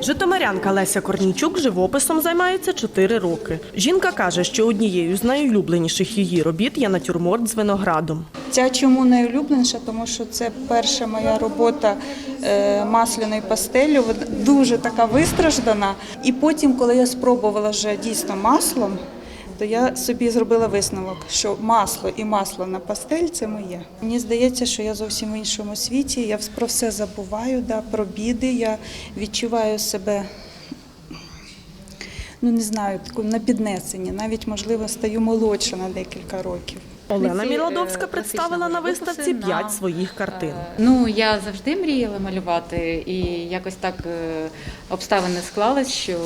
Житомирянка Леся Корнійчук живописом займається 4 роки. Жінка каже, що однією з найулюбленіших її робіт є натюрморт з виноградом. Ця чому найулюбленіша, тому що це перша моя робота е, масляною пастеллю, дуже така вистраждана. І потім, коли я спробувала вже дійсно маслом, то я собі зробила висновок, що масло і масло на пастель це моє. Мені здається, що я зовсім в іншому світі. Я про все забуваю, да, про біди. Я відчуваю себе. Ну не знаю, на піднесенні, навіть можливо стаю молодша на декілька років. Олена е, Мілодовська представила на виставці п'ять своїх картин. Е, Ну, я завжди мріяла малювати, і якось так е, обставини склались, що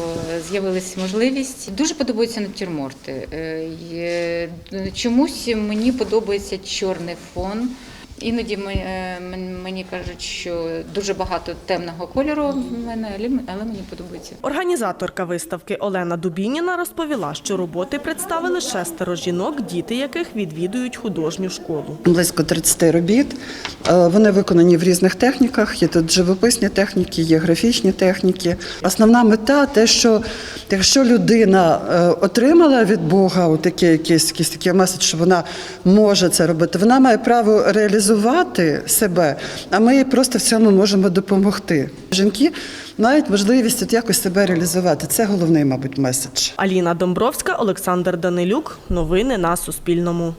з'явилась можливість. Дуже подобаються натюрморти. Е, Чомусь мені подобається чорний фон. Іноді ми- е, мені кажуть, що дуже багато темного кольору в мене, але- але мені подобається. Організаторка виставки Олена Дубініна розповіла, що роботи представили шестеро жінок, діти яких відвідують художню школу. Близько 30 робіт. Е, Вони виконані в різних техніках. Є тут живописні техніки, є графічні техніки. Основна мета те, що якщо людина е, отримала від Бога таке якийсь, якийсь такий меседж, що вона може це робити, вона має право реалізувати себе, а ми їй просто в цьому можемо допомогти. Жінки мають можливість от якось себе реалізувати. Це головний, мабуть, меседж. Аліна Домбровська, Олександр Данилюк. Новини на Суспільному.